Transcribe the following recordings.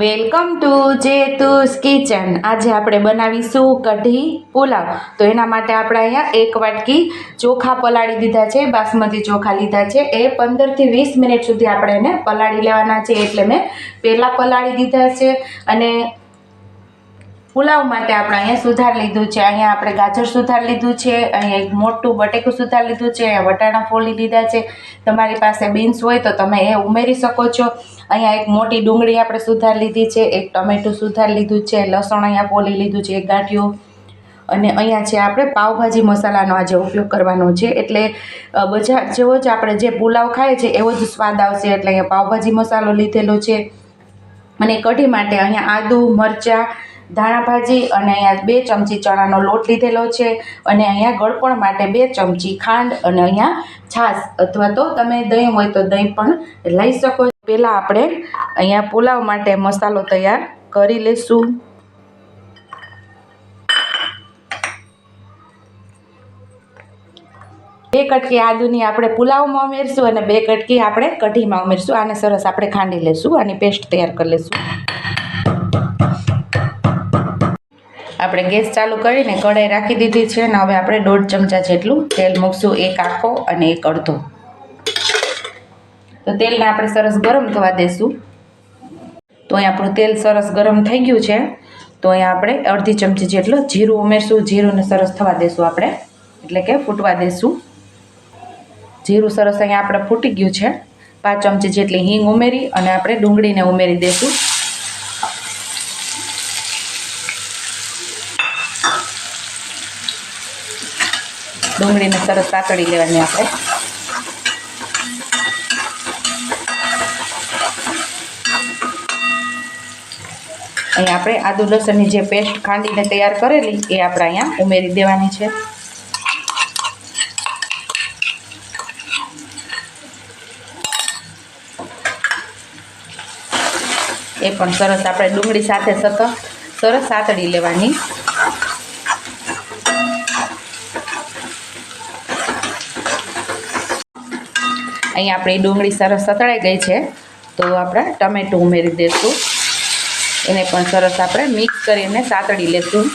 Welcome to જેતુસ kitchen. આજે આપણે બનાવીશું કઢી પુલાવ. તો એના માટે આપણે અહીંયા એક વાટકી ચોખા પલાળી દીધા છે, બાસમતી ચોખા લીધા છે. એ પંદરથી વીસ મિનિટ સુધી આપણે એને પલાળી લેવાના છે. એટલે મેં પહેલાં પલાળી દીધા છે અને પુલાવ માટે આપણે અહીંયા સુધાર લીધું છે. અહીંયા આપણે ગાજર સુધાર લીધું છે. અહીંયા એક મોટું બટેકું સુધાર લીધું છે. અહીંયા વટાણા ફોલી લીધા છે. તમારી પાસે બીન્સ હોય તો તમે એ ઉમેરી શકો છો. અહીંયા એક મોટી ડુંગળી આપણે સુધાર લીધી છે. એક ટમેટું સુધાર લીધું છે. લસણ અહીંયા ફોલી લીધું છે. એક ગાંઠિયું. અને અહીંયા છે આપણે પાવભાજી મસાલાનો આજે ઉપયોગ કરવાનો છે. એટલે બજાર જેવો જ આપણે જે પુલાવ ખાય છે, એવો જ સ્વાદ આવશે. એટલે અહીંયા પાવભાજી મસાલો લીધેલો છે. અને કઢી માટે અહીંયા આદુ, મરચાં ધાણા ભાજી અને અહીંયા બે ચમચી ચણાનો લોટ લીધેલો છે અને અહીંયા ગળપણ માટે બે ચમચી ખાંડ અને અહીંયા છાશ અથવા તો તમે દહીં હોય તો દહીં પણ લઈ શકો પહેલાં આપણે અહીંયા પુલાવ માટે મસાલો તૈયાર કરી લઈશું. બે કટકી આદુની આપણે પુલાવમાં ઉમેરશું અને બે કટકી આપણે કઢીમાં ઉમેરશું. આને સરસ આપણે ખાંડી લઈશું આની પેસ્ટ તૈયાર કરી લઈશું. આપણે ગેસ ચાલુ કરીને કઢાઈ રાખી દીધી છે અને હવે આપણે દોઢ ચમચા જેટલું તેલ મૂકશું, એક આખો અને એક અડધો. તો તેલને આપણે સરસ ગરમ થવા દઈશું તો અહીં આપણું તેલ સરસ ગરમ થઈ ગયું છે. તો અહીંયા આપણે અડધી ચમચી જેટલું જીરું ઉમેરશું. જીરુંને સરસ થવા દઈશું આપણે, એટલે કે ફૂટવા દઈશું જીરું સરસ અહીંયા આપણે ફૂટી ગયું છે. પાંચ ચમચી જેટલી હિંગ ઉમેરી અને આપણે ડુંગળીને ઉમેરી દઈશું ડુંગળીને સરસ સાતળી લેવાની આપણે. અહીંયા આપણે આદુ લસણની જે પેસ્ટ ખાંડીને તૈયાર કરેલી, એ આપણે અહીંયા ઉમેરી દેવાની છે. એ પણ સરસ આપણે ડુંગળી સાથે સતત, સરસ સાતળી લેવાની. અહીંયા આપણી ડુંગળી સરસ સતળાઈ ગઈ છે. તો આપણે ટમેટું ઉમેરી દઈશું એને પણ સરસ આપણે મિક્સ કરીને સાતળી લેશું.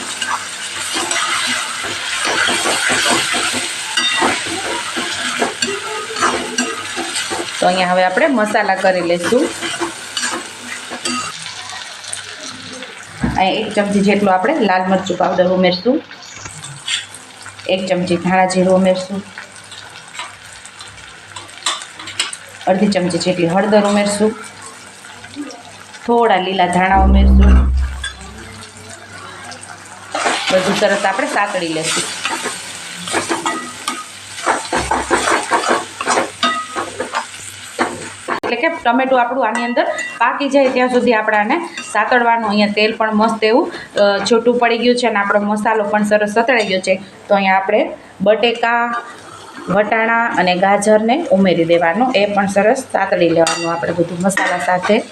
તો અહીંયા હવે આપણે મસાલા કરી લઈશું અહીંયા એક ચમચી જેટલું આપણે લાલ મરચું પાવડર ઉમેરશું. એક ચમચી ધાણા જીરું ઉમેરશું. અડધી ચમચી જેટલી હળદર ઉમેરશું. થોડા લીલા ધાણા ઉમેરશું. બધું સરસ આપણે સાતળી લેશું. એટલે કે ટમેટું આપણું આની અંદર પાકી જાય ત્યાં સુધી આપણે આને સાતળવાનું અહીંયા તેલ પણ મસ્ત એવું છૂટું પડી ગયું છે અને આપણો મસાલો પણ સરસ સતળાઈ ગયો છે. તો અહીંયા આપણે બટેકા વટાણા અને ગાજરને ઉમેરી દેવાનું. એ પણ સરસ સાતળી લેવાનું આપણે બધું મસાલા સાથે.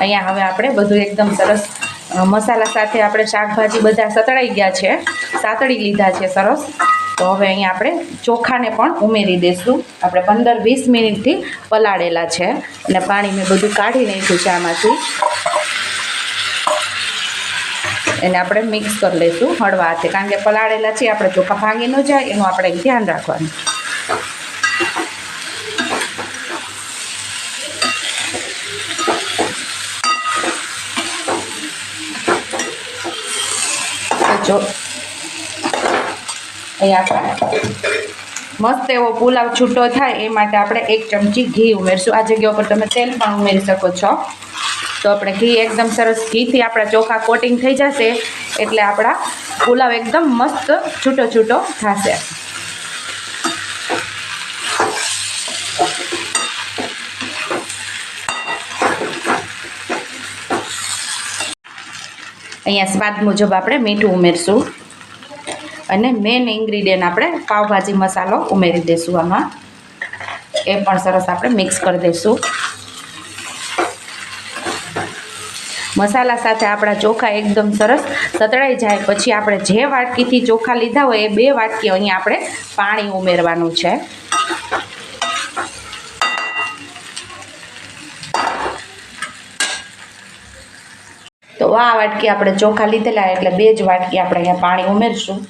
અહીંયા હવે આપણે બધું એકદમ સરસ મસાલા સાથે આપણે શાકભાજી બધા સતળાઈ ગયા છે. સાતળી લીધા છે સરસ. તો હવે અહીંયા આપણે ચોખાને પણ ઉમેરી દઈશું આપણે પંદર વીસ મિનિટથી પલાળેલા છે. અને પાણી મેં બધું કાઢી નાખ્યું છે આમાંથી. એને આપણે મિક્સ કરી લઈશું હળવા હાથે. કારણ કે પલાળેલા છે, આપણે ચોખા ભાંગી ન જાય, એનું આપણે ધ્યાન રાખવાનું. જો અહીંયા આપણે મસ્ત એવો પુલાવ છૂટો થાય એ માટે આપણે એક ચમચી ઘી ઉમેરશું. આ જગ્યા ઉપર તમે તેલ પણ ઉમેરી શકો છો. તો આપણે ઘી એકદમ સરસ ઘીથી આપણા ચોખા કોટિંગ થઈ જશે એટલે આપણા પુલાવ એકદમ મસ્ત છૂટો છૂટો થશે. અહીંયા સ્વાદ મુજબ આપણે મીઠું ઉમેરશું. અને મેઇન ઇન્ગ્રીડિયન્ટ આપણે પાવભાજી મસાલો ઉમેરી દઈશું આમાં. એ પણ સરસ આપણે મિક્સ કરી દઈશું. મસાલા સાથે આપણા ચોખા એકદમ સરસ સતળાઈ જાય. પછી આપણે જે વાટકીથી ચોખા લીધા હોય એ બે વાટકી અહીંયા આપણે પાણી ઉમેરવાનું છે. તો આ વાટકી આપણે ચોખા લીધેલા એટલે બે જ વાટકી આપણે અહીંયા પાણી ઉમેરશું.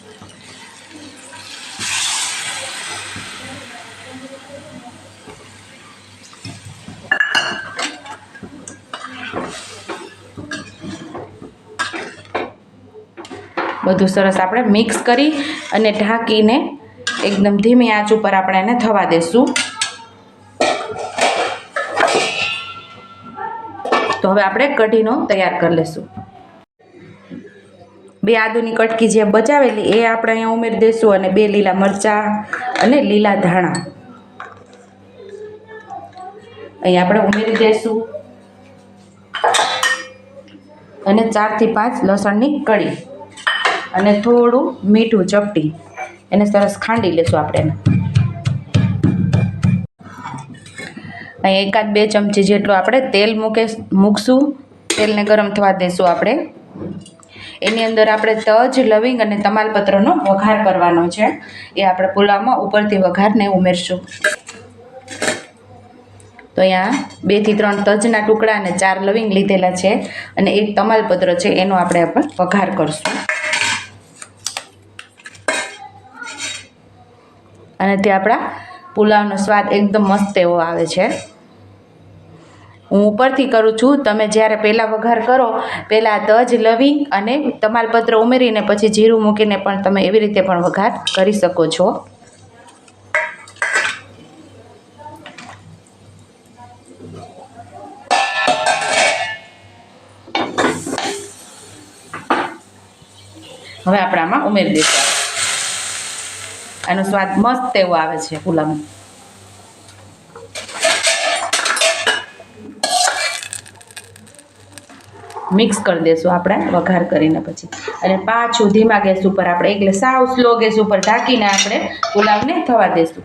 બધું સરસ આપણે મિક્સ કરી અને ઢાંકીને એકદમ ધીમી આંચ ઉપર આપણે એને થવા દેશું. તો હવે આપણે કઢીનો તૈયાર કરી લેશું. બે આદુની કટકી જે બચાવેલી એ આપણે અહીંયા ઉમેરી દઈશું અને બે લીલા મરચાં અને લીલા ધાણા. અહીં આપણે ઉમેરી દઈશું અને ચારથી પાંચ લસણની કળી. અને થોડું મીઠું ચપટી. એને સરસ ખાંડી લેશું આપણે અહીં એકાદ બે ચમચી જેટલું આપણે તેલ મૂકે મૂકશું. તેલને ગરમ થવા દેશું આપણે. એની અંદર આપણે તજ, લવિંગ અને તમાલપત્રનો વઘાર કરવાનો છે. એ આપણે પુલાવમાં ઉપરથી વઘારને ઉમેરશું. તો અહીંયા બેથી ત્રણ તજના ટુકડા અને ચાર લવિંગ લીધેલા છે અને એક તમાલપત્ર છે, એનો આપણે આપણે વઘાર કરશું. અને તે આપણા પુલાવનો સ્વાદ એકદમ મસ્ત એવો આવે છે. હું ઉપરથી કરું છું, તમે જ્યારે પહેલાં વઘાર કરો, પહેલાં તજ, લવિંગ અને તમાલપત્ર ઉમેરીને પછી જીરું મૂકીને પણ તમે એવી રીતે પણ વઘાર કરી શકો છો. હવે આપણામાં ઉમેરી દઈશું. આનો સ્વાદ મસ્ત એવો આવે છે પુલાવનો. મિક્સ કરી દઈશું આપણે, વઘાર કરીને પછી. અને પાછું ધીમા ગેસ ઉપર આપણે, એટલે સાવ સ્લો ગેસ ઉપર ઢાંકીને આપણે પુલાવને થવા દઈશું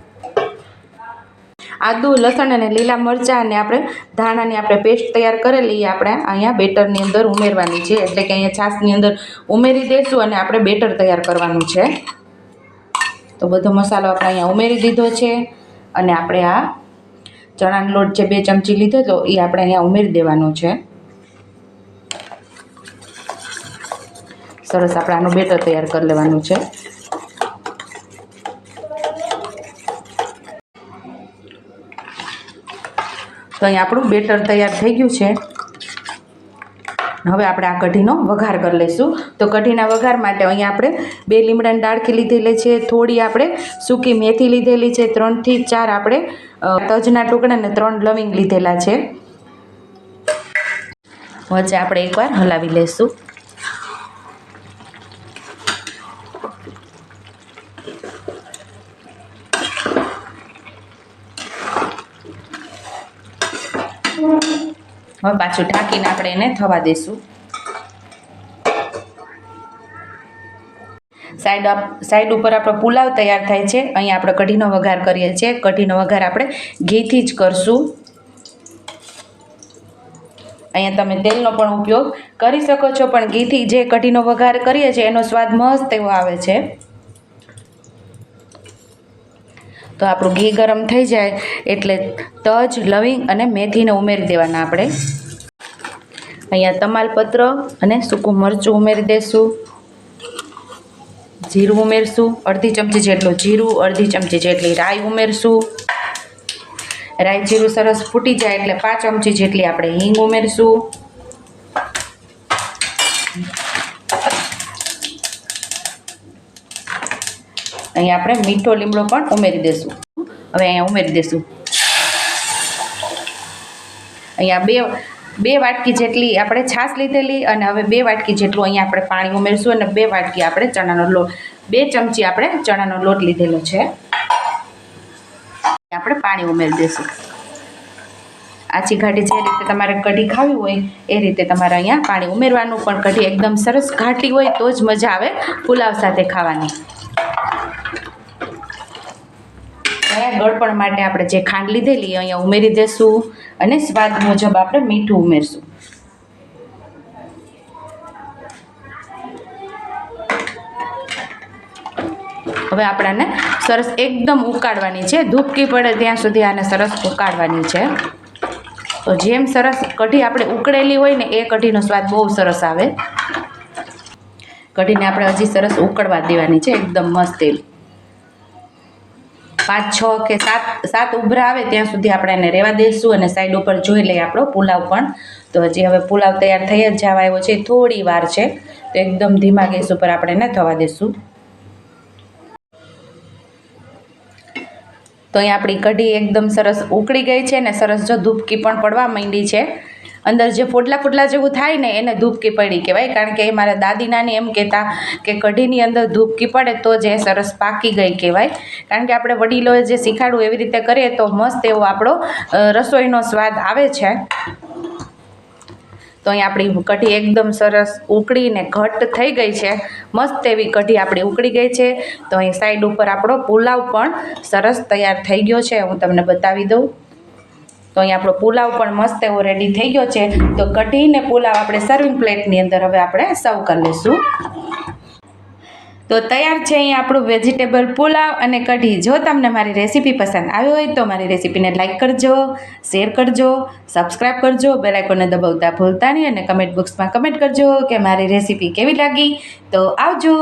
આદુ, લસણ અને લીલા મરચાં અને આપણે ધાણાની આપણે પેસ્ટ તૈયાર કરેલી, એ આપણે અહીંયા બેટરની અંદર ઉમેરવાની છે. એટલે કે અહીંયા છાશની અંદર ઉમેરી દઈશું અને આપણે બેટર તૈયાર કરવાનું છે. તો બધો મસાલો આપણે અહીંયા ઉમેરી દીધો છે અને આપણે આ ચણાનો લોટ જે બે ચમચી લીધો હતો એ આપણે અહીંયા ઉમેરી દેવાનો છે. સરસ આપણે આનું બેટર તૈયાર કરી લેવાનું છે. તો અહીં આપણું બેટર તૈયાર થઈ ગયું છે. હવે આપણે આ કઢીનો વઘાર કરી લઈશું. તો કઢીના વઘાર માટે અહીંયા આપણે બે લીમડાની ડાળખી લીધેલી છે, થોડી આપણે સૂકી મેથી લીધેલી છે, ત્રણથી ચાર આપણે તજના ટુકડા અને ત્રણ લવિંગ લીધેલા છે. વચ્ચે આપણે એકવાર હલાવી લઈશું. હવે પાછું ઢાંકીને આપણે એને થવા દઈશું સાઈડ સાઈડ ઉપર આપણો પુલાવ તૈયાર થાય છે. અહીંયા આપણે કઢીનો વઘાર કરીએ છીએ. કઢીનો વઘાર આપણે ઘીથી જ કરશું. અહીંયા તમે તેલનો પણ ઉપયોગ કરી શકો છો, પણ ઘીથી જે કઢીનો વઘાર કરીએ છીએ, એનો સ્વાદ મસ્ત એવો આવે છે. તો આપણું ઘી ગરમ થઈ જાય એટલે તજ, લવિંગ અને મેથીને ઉમેરી દેવાના આપણે. અહીંયા તમાલપત્ર અને સૂકું મરચું ઉમેરી દઈશું જીરું ઉમેરશું, અડધી ચમચી જેટલું જીરું, અડધી ચમચી જેટલી રાઈ ઉમેરશું. રાઈ જીરું સરસ ફૂટી જાય એટલે પાંચ ચમચી જેટલી આપણે હિંગ ઉમેરશું. અહીંયા આપણે મીઠો લીમડો પણ ઉમેરી દઈશું હવે અહીંયા ઉમેરી દઈશું અહીંયા બે બે વાટકી જેટલી આપણે છાશ લીધેલી અને હવે બે વાટકી જેટલું અહીંયા આપણે પાણી ઉમેરશું અને બે વાટકી આપણે ચણાનો લોટ બે ચમચી આપણે ચણાનો લોટ લીધેલો છે. આપણે પાણી ઉમેરી દઈશું આછી ઘાટી જે રીતે તમારે કઢી ખાવી હોય, એ રીતે તમારે અહીંયા પાણી ઉમેરવાનું. પણ કઢી એકદમ સરસ ઘાટી હોય તો જ મજા આવે પુલાવ સાથે ખાવાની. ગયા ગળપણ માટે આપણે જે ખાંડ લીધેલી અહીંયા ઉમેરી દઈશું અને સ્વાદ મુજબ આપણે મીઠું ઉમેરશું. હવે આપણાને સરસ એકદમ ઉકાળવાની છે. ધૂપકી પડે ત્યાં સુધી આને સરસ ઉકાળવાની છે. તો જેમ સરસ કઢી આપણે ઉકળેલી હોય ને એ કઢીનો સ્વાદ બહુ સરસ આવે. કઢીને આપણે હજી સરસ ઉકળવા દેવાની છે. એકદમ મસ્ત એવી. પાંચ, છ કે સાત સાત ઉભરા આવે ત્યાં સુધી આપણે એને રહેવા દઈશું અને સાઈડ ઉપર જોઈ લઈએ આપણો પુલાવ પણ. તો હજી હવે પુલાવ તૈયાર થઈ જ જવા આવ્યો છે. થોડી વાર છે. તો એકદમ ધીમા ગેસ ઉપર આપણે એને થવા દઈશું તો અહીં આપણી કઢી એકદમ સરસ ઉકળી ગઈ છે ને સરસ જો ધૂપકી પણ પડવા માંડી છે. અંદર જે ફોટલા ફોટલા જેવું થાય ને એને ધૂપકી પડી કહેવાય. કારણ કે એ મારા દાદી નાની એમ કહેતા કે કઢીની અંદર ધૂપકી પડે તો જ એ સરસ પાકી ગઈ કહેવાય. કારણ કે આપણે વડીલોએ જે શીખાડવું એવી રીતે કરીએ તો મસ્ત એવો આપણો રસોઈનો સ્વાદ આવે છે. તો અહીં આપણી કઢી એકદમ સરસ ઉકળીને ઘટ્ટ થઈ ગઈ છે. મસ્ત એવી કઢી આપણી ઉકળી ગઈ છે. તો અહીં સાઈડ ઉપર આપણો પુલાવ પણ સરસ તૈયાર થઈ ગયો છે. હું તમને બતાવી દઉં. તો અહીં આપણો પુલાવ પણ મસ્ત એવો રેડી થઈ ગયો છે. તો કઢીને પુલાવ આપણે સર્વિંગ પ્લેટની અંદર હવે આપણે સર્વ કરી લઈશું. તો તૈયાર છે અહીં આપણું વેજીટેબલ પુલાવ અને કઢી. જો તમને મારી રેસીપી પસંદ આવી હોય તો મારી રેસીપીને લાઇક કરજો શેર કરજો સબસ્ક્રાઈબ કરજો બેલાઇકોને દબાવતા ભૂલતા નહીં અને કમેન્ટ બોક્સમાં કમેન્ટ કરજો કે મારી રેસીપી કેવી લાગી. તો આવજો.